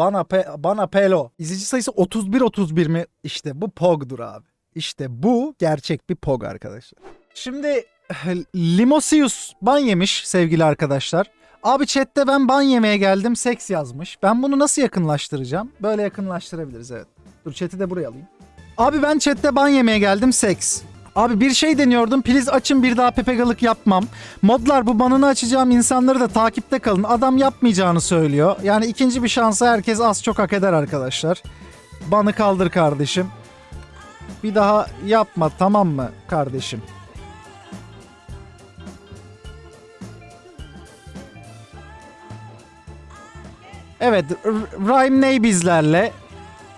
bana pe, bana pelo. İzleyici sayısı 31 31 mi? İşte bu POG'dur abi. İşte bu gerçek bir POG arkadaşlar. Şimdi Limosius ban yemiş sevgili arkadaşlar. Abi chatte ben ban yemeye geldim seks yazmış. Ben bunu nasıl yakınlaştıracağım? Böyle yakınlaştırabiliriz evet. Dur chat'i de buraya alayım. Abi ben chatte ban yemeye geldim seks. Abi bir şey deniyordum. Please açın bir daha pepegalık yapmam. Modlar bu banını açacağım insanları da takipte kalın. Adam yapmayacağını söylüyor. Yani ikinci bir şansı herkes az çok hak eder arkadaşlar. Banı kaldır kardeşim. Bir daha yapma tamam mı kardeşim? Evet, Rhyme ney bizlerle?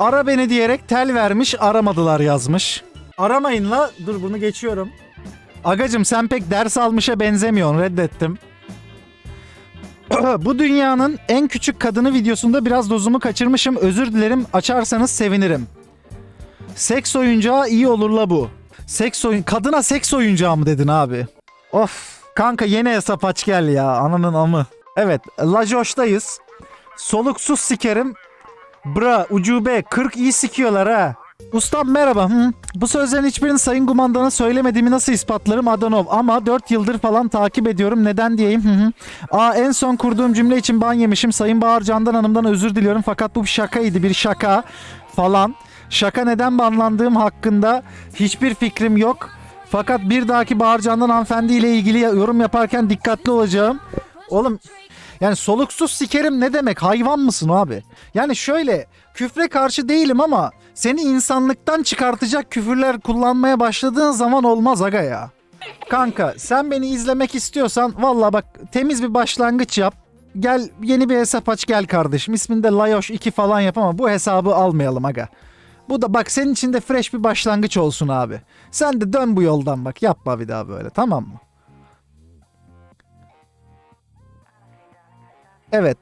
Ara beni diyerek tel vermiş, aramadılar yazmış. Aramayın la. Dur bunu geçiyorum. Agacım sen pek ders almışa benzemiyorsun. Reddettim. Bu dünyanın en küçük kadını videosunda biraz dozumu kaçırmışım. Özür dilerim. Açarsanız sevinirim. Seks oyuncağı iyi olur la bu. Seks oyun kadına seks oyuncağı mı dedin abi? Of. Kanka yeni hesap aç gel ya. Ananın amı. Evet. Lajoş'tayız. Soluksuz sikerim. Bra ucube 40 iyi sikiyorlar ha. Ustam merhaba. Hı. Bu sözlerin hiçbirini Sayın Kumandan'a söylemediğimi nasıl ispatlarım Adanov ama 4 yıldır falan takip ediyorum. Neden diyeyim? Hı hı. Aa en son kurduğum cümle için ban yemişim. Sayın Bahar Candan Hanım'dan özür diliyorum fakat bu bir şakaydı bir şaka falan. Şaka neden banlandığım hakkında hiçbir fikrim yok. Fakat bir dahaki Bahar Candan hanımefendi ile ilgili yorum yaparken dikkatli olacağım. Oğlum yani soluksuz sikerim ne demek? Hayvan mısın abi? Yani şöyle küfre karşı değilim ama seni insanlıktan çıkartacak küfürler kullanmaya başladığın zaman olmaz aga ya. Kanka sen beni izlemek istiyorsan valla bak temiz bir başlangıç yap. Gel yeni bir hesap aç gel kardeşim. İsmini de Layoş 2 falan yap ama bu hesabı almayalım aga. Bu da bak senin için de fresh bir başlangıç olsun abi. Sen de dön bu yoldan bak yapma bir daha böyle tamam mı? Evet.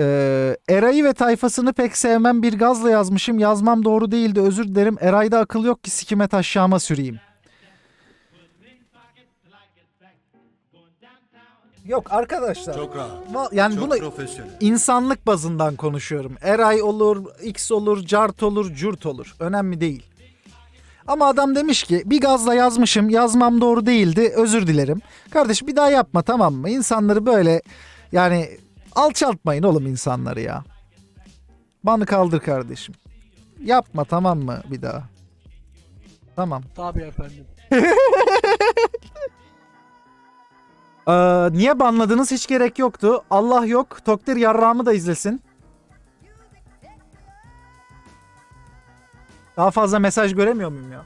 Ee, Eray'ı ve tayfasını pek sevmem bir gazla yazmışım. Yazmam doğru değildi özür dilerim. Eray'da akıl yok ki sikime taşşağıma süreyim. Yok arkadaşlar. Çok rahat. Va- yani Çok bunu profesyonel. insanlık bazından konuşuyorum. Eray olur, X olur, Cart olur, Curt olur. Önemli değil. Ama adam demiş ki bir gazla yazmışım yazmam doğru değildi özür dilerim. Kardeş bir daha yapma tamam mı? İnsanları böyle yani alçaltmayın oğlum insanları ya. Banı kaldır kardeşim. Yapma tamam mı bir daha? Tamam. Tabii efendim. Ee, niye banladınız hiç gerek yoktu. Allah yok. Toktir yarrağımı da izlesin. Daha fazla mesaj göremiyor muyum ya?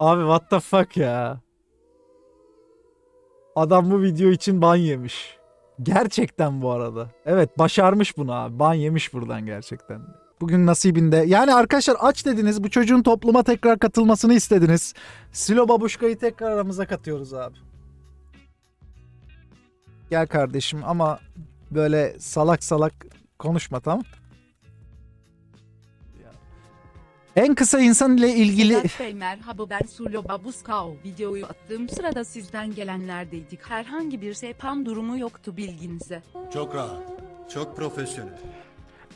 Abi what the fuck ya? Adam bu video için ban yemiş. Gerçekten bu arada. Evet başarmış bunu abi. Ban yemiş buradan gerçekten. Bugün nasibinde. Yani arkadaşlar aç dediniz. Bu çocuğun topluma tekrar katılmasını istediniz. Silo Babuşka'yı tekrar aramıza katıyoruz abi. Gel kardeşim ama böyle salak salak konuşma tamam En kısa insan ile ilgili... Sedat Bey merhaba ben Sulo Babuskao. Videoyu attığım sırada sizden gelenlerdeydik. Herhangi bir spam durumu yoktu bilginize. Çok rahat. Çok profesyonel.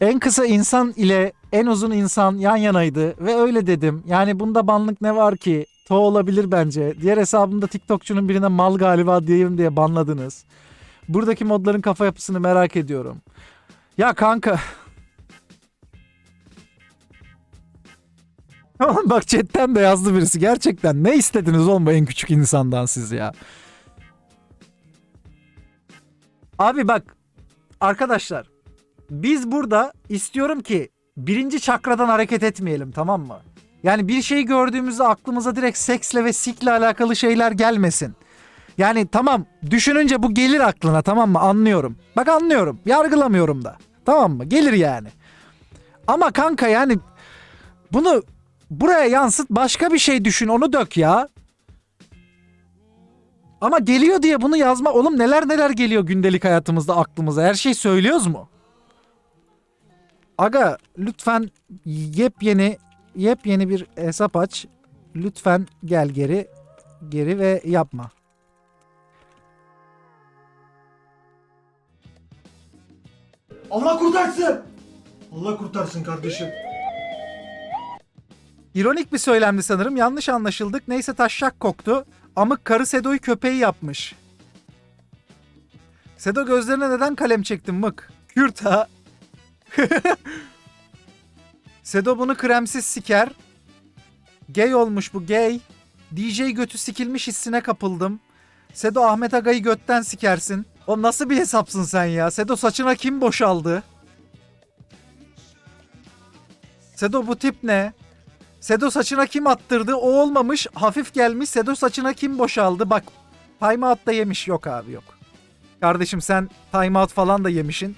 En kısa insan ile en uzun insan yan yanaydı ve öyle dedim. Yani bunda banlık ne var ki? To olabilir bence. Diğer hesabımda TikTokçunun birine mal galiba diyeyim diye banladınız. Buradaki modların kafa yapısını merak ediyorum. Ya kanka. Bak chatten de yazdı birisi. Gerçekten ne istediniz oğlum bu en küçük insandan siz ya? Abi bak arkadaşlar biz burada istiyorum ki birinci çakradan hareket etmeyelim tamam mı? Yani bir şey gördüğümüzde aklımıza direkt seksle ve sikle alakalı şeyler gelmesin. Yani tamam düşününce bu gelir aklına tamam mı anlıyorum. Bak anlıyorum yargılamıyorum da tamam mı gelir yani. Ama kanka yani bunu buraya yansıt başka bir şey düşün onu dök ya. Ama geliyor diye bunu yazma. Oğlum neler neler geliyor gündelik hayatımızda aklımıza. Her şey söylüyoruz mu? Aga lütfen yepyeni yepyeni bir hesap aç. Lütfen gel geri geri ve yapma. Allah kurtarsın. Allah kurtarsın kardeşim. İronik bir söylemdi sanırım. Yanlış anlaşıldık. Neyse taşşak koktu. Amık karı Sedo'yu köpeği yapmış. Sedo gözlerine neden kalem çektin mık? Kürt ha. Sedo bunu kremsiz siker. Gay olmuş bu gay. DJ götü sikilmiş hissine kapıldım. Sedo Ahmet Aga'yı götten sikersin. O nasıl bir hesapsın sen ya? Sedo saçına kim boşaldı? Sedo bu tip ne? Sedo saçına kim attırdı? O olmamış. Hafif gelmiş. Sedo saçına kim boşaldı? Bak timeout da yemiş. Yok abi yok. Kardeşim sen timeout falan da yemişin.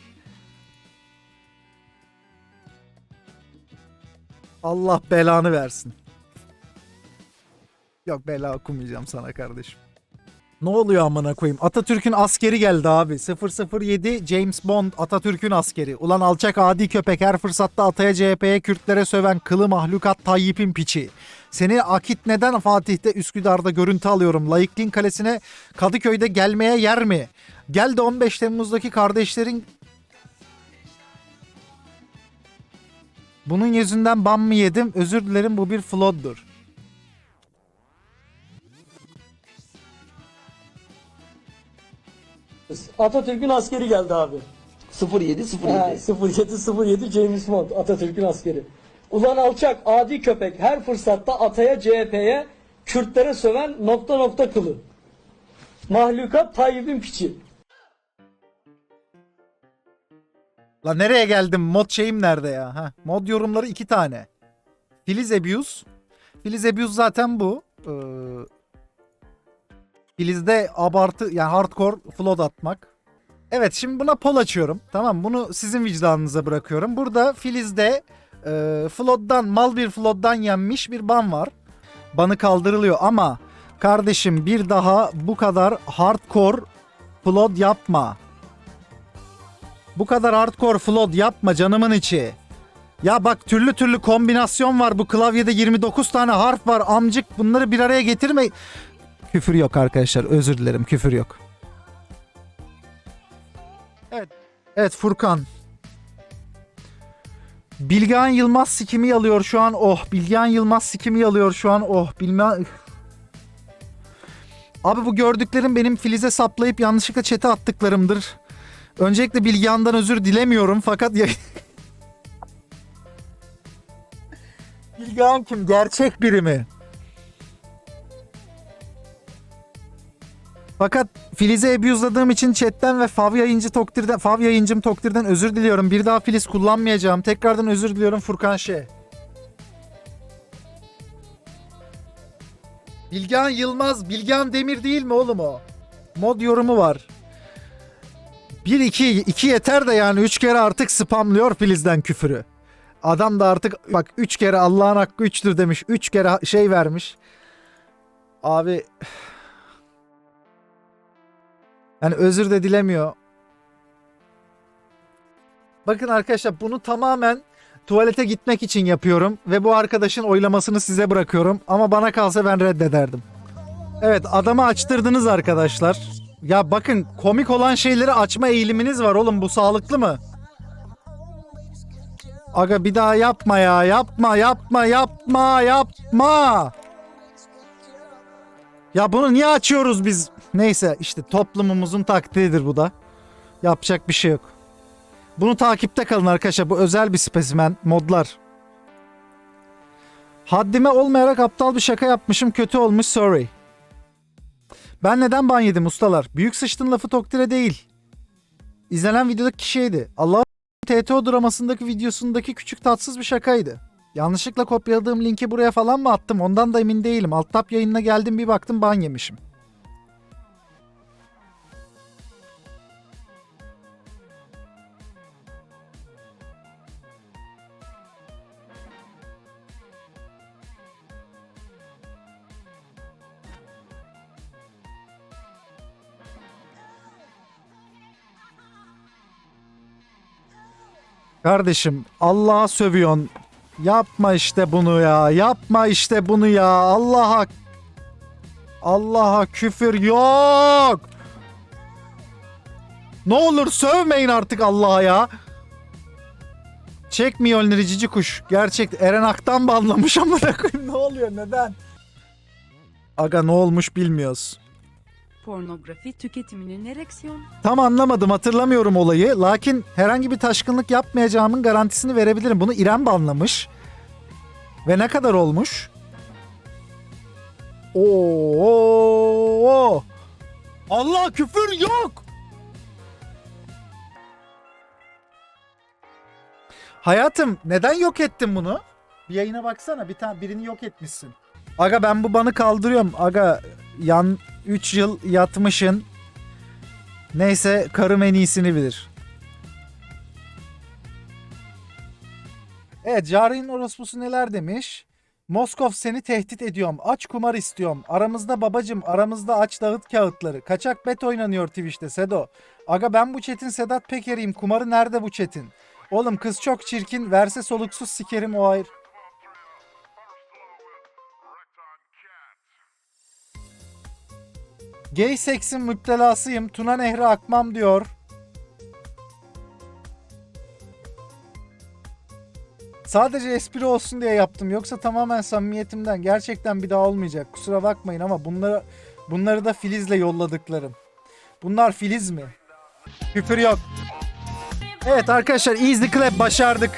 Allah belanı versin. Yok bela okumayacağım sana kardeşim. Ne oluyor amına koyayım? Atatürk'ün askeri geldi abi. 007 James Bond Atatürk'ün askeri. Ulan alçak adi köpek her fırsatta Ataya CHP'ye Kürtlere söven kılı mahlukat Tayyip'in piçi. Seni Akit neden Fatih'te Üsküdar'da görüntü alıyorum? Layıklığın kalesine Kadıköy'de gelmeye yer mi? Gel de 15 Temmuz'daki kardeşlerin Bunun yüzünden ban mı yedim? Özür dilerim bu bir floddur. Atatürk'ün askeri geldi abi. 07 Ha, 07. 07 07 James Bond Atatürk'ün askeri. Ulan alçak adi köpek her fırsatta ataya CHP'ye Kürtlere söven nokta nokta kılı. Mahlukat Tayyip'in piçi. La nereye geldim? Mod şeyim nerede ya? Ha, mod yorumları iki tane. Filiz Abuse. Filiz Abuse zaten bu. Ee, Filiz'de abartı yani hardcore flood atmak. Evet şimdi buna pol açıyorum. Tamam bunu sizin vicdanınıza bırakıyorum. Burada Filiz'de e, flood'dan mal bir flood'dan yenmiş bir ban var. Banı kaldırılıyor ama kardeşim bir daha bu kadar hardcore flood yapma. Bu kadar hardcore flood yapma canımın içi. Ya bak türlü türlü kombinasyon var. Bu klavyede 29 tane harf var. Amcık bunları bir araya getirme. Küfür yok arkadaşlar. Özür dilerim. Küfür yok. Evet. Evet Furkan. Bilgehan Yılmaz sikimi alıyor şu an. Oh. Bilgehan Yılmaz sikimi alıyor şu an. Oh. Bilme... Üf. Abi bu gördüklerim benim Filiz'e saplayıp yanlışlıkla çete attıklarımdır. Öncelikle Bilgehan'dan özür dilemiyorum fakat. Bilgehan kim? Gerçek biri mi? Fakat Filiz'e abuse'ladığım için chatten ve Fav yayıncı Toktir'den, Fav yayıncım Toktir'den özür diliyorum. Bir daha Filiz kullanmayacağım. Tekrardan özür diliyorum Furkan Şe. Bilgehan Yılmaz, Bilgehan Demir değil mi oğlum o? Mod yorumu var. 1 2 2 yeter de yani 3 kere artık spamlıyor Filiz'den küfürü. Adam da artık bak 3 kere Allah'ın hakkı 3'tür demiş. 3 kere şey vermiş. Abi yani özür de dilemiyor. Bakın arkadaşlar bunu tamamen tuvalete gitmek için yapıyorum ve bu arkadaşın oylamasını size bırakıyorum ama bana kalsa ben reddederdim. Evet adamı açtırdınız arkadaşlar. Ya bakın komik olan şeyleri açma eğiliminiz var oğlum bu sağlıklı mı? Aga bir daha yapma ya yapma yapma yapma yapma. Ya bunu niye açıyoruz biz? Neyse işte toplumumuzun takdiridir bu da. Yapacak bir şey yok. Bunu takipte kalın arkadaşlar. Bu özel bir spesimen. Modlar. Haddime olmayarak aptal bir şaka yapmışım. Kötü olmuş. Sorry. Ben neden ban yedim ustalar? Büyük sıçtın lafı Toktir'e değil. İzlenen videodaki kişiydi. Allah TTO dramasındaki videosundaki küçük tatsız bir şakaydı. Yanlışlıkla kopyaladığım linki buraya falan mı attım ondan da emin değilim. Alt tap yayınına geldim bir baktım ban yemişim. Kardeşim Allah'a sövüyorsun. Yapma işte bunu ya. Yapma işte bunu ya. Allah'a Allah'a küfür yok. Ne olur sövmeyin artık Allah'a ya. Çekmiyor cici kuş. Gerçek Eren Ak'tan banlamış ama ne oluyor neden? Aga ne olmuş bilmiyoruz. Pornografi tüketiminin ereksiyon Tam anlamadım hatırlamıyorum olayı. Lakin herhangi bir taşkınlık yapmayacağımın garantisini verebilirim. Bunu İrem banlamış. Ve ne kadar olmuş? Oo! Allah küfür yok. Hayatım neden yok ettin bunu? Bir yayına baksana bir tane birini yok etmişsin. Aga ben bu banı kaldırıyorum. Aga yan 3 yıl yatmışın. Neyse karım en iyisini bilir. Evet Cari'nin orospusu neler demiş? Moskov seni tehdit ediyorum. Aç kumar istiyorum. Aramızda babacım aramızda aç dağıt kağıtları. Kaçak bet oynanıyor Twitch'te Sedo. Aga ben bu Çetin Sedat Peker'iyim. Kumarı nerede bu Çetin? Oğlum kız çok çirkin. Verse soluksuz sikerim o ayrı. Gay seksin müptelasıyım. Tuna Nehri akmam diyor. Sadece espri olsun diye yaptım. Yoksa tamamen samimiyetimden. Gerçekten bir daha olmayacak. Kusura bakmayın ama bunları bunları da Filiz'le yolladıklarım. Bunlar Filiz mi? Küfür yok. Evet arkadaşlar Easy Clap başardık.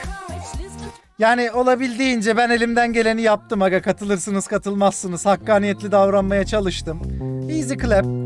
Yani olabildiğince ben elimden geleni yaptım aga. Katılırsınız katılmazsınız. Hakkaniyetli davranmaya çalıştım. Easy Clap